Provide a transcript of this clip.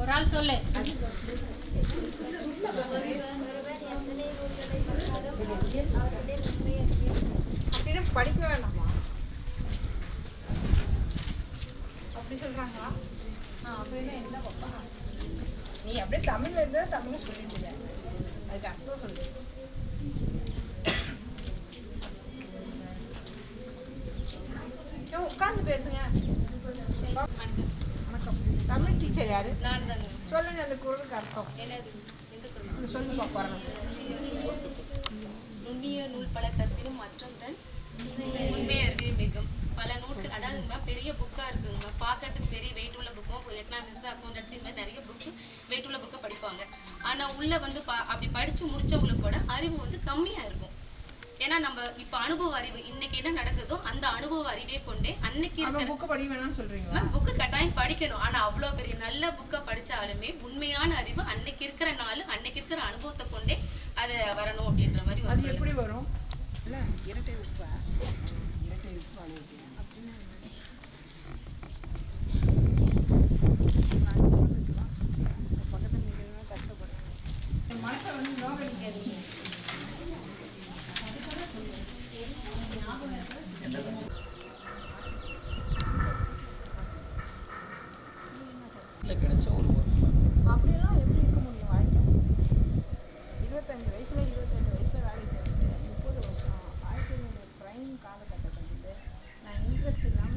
ஒரு ஆள் சொல்லு. அப்படின்னு படிக்க வேணாமா? அப்படி சொல்றாங்களா? ஆ அப்படின்னா என்ன பாப்பா. நீ அப்படியே தமிழ்ல இருந்தா தமிழ் சொல்லிட்டு. அதுக்கு அர்த்தம் சொல்லு. உட்காந்து பேசுங்க. டீச்சர் யாரு? சொல்லுங்க அந்த குரலுக்கு அர்த்தம். என்னது? எந்த குரல்? இங்க சொல்லு பாப்பா நுண்ணிய நூல் பல கற்பினும் மற்றும் தன் உண்மை அறிவே மிகும். பல நூட்கள் அதாவதுங்கம்மா பெரிய புக்கா இருக்குங்கம்மா பார்க்கறதுக்கு பெரிய வெயிட் உள்ள புக்கும் எக்கனாமிக்ஸ் அக்கௌண்டன்சி இந்த மாதிரி நிறைய புக்கு வெயிட் உள்ள புக்கை படிப்பாங்க. ஆனா உள்ள வந்து பா அப்படி படிச்சு முடிச்சவங்களுக்கு கூட அறிவு வந்து கம்மியா இருக்கும். ஏன்னா நம்ம இப்ப அனுபவ அறிவு இன்னைக்கு என்ன நடக்குதோ அந்த அனுபவ அறிவே கொண்டே அன்னைக்கு இருக்கிற புக்கு படி வேணாம்னு சொல்றீங்களா? மேம் புக்கு கட்டாயம் படிக்கணும். ஆனா அவ்வளோ பெரிய நல்ல புக்கை படிச்சாலுமே உண்மையான அறிவு அன்னைக்கு இருக்கிற நாள் அன்னைக்கு இருக்கிற அனுபவத்தை கொண்டே அது வரணும் அப்படின்ற மாதிரி அது. எப்படி வரும்? இல்லை இரட்டை உப்பா. இரட்டை உப்பு மனசை வந்து நோகடிக்காதீங்க. வீட்டில் கிடைச்ச ஒரு ஒர்க் அப்படியெல்லாம் எப்படி இருக்க முடியும் வாழ்க்கை? இருபத்தஞ்சு வயசுல இருபத்தெட்டு வயசுல வேலை செஞ்சுட்டு முப்பது வருஷம் வாழ்க்கையினுடைய ப்ரைம் காலகட்டத்தை வந்து நான் இன்ட்ரெஸ்ட் இல்லாமல்